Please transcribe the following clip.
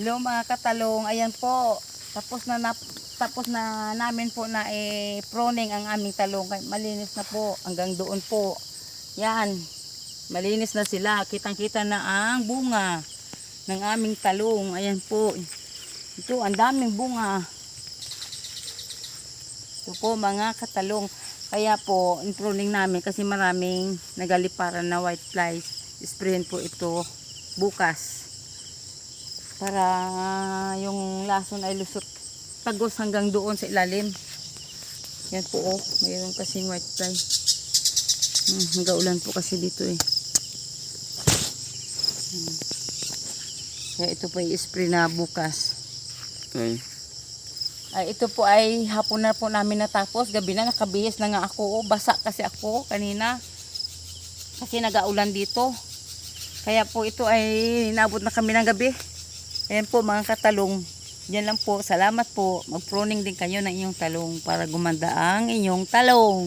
Hello mga katalong, ayan po. Tapos na, na tapos na namin po na eh, proning ang aming talong. Malinis na po hanggang doon po. Yan. Malinis na sila. Kitang-kita na ang bunga ng aming talong. Ayan po. Ito, ang daming bunga. Ito po mga katalong. Kaya po, in-pruning namin kasi maraming nagaliparan na white flies. Sprayin po ito bukas. Para yung lason ay lusot tagos hanggang doon sa ilalim. Yan po oh, mayroon kasing white fly. Hmm, hanggang ulan po kasi dito eh. Hmm. Kaya ito po i-spray na bukas. Okay. Ay, ito po ay hapon na po namin natapos. Gabi na nakabihis na nga ako. Oh, basa kasi ako kanina. Kasi nagaulan dito. Kaya po ito ay inabot na kami ng gabi. Ayan po mga katalong. Yan lang po. Salamat po. Mag-pruning din kayo ng inyong talong para gumanda ang inyong talong.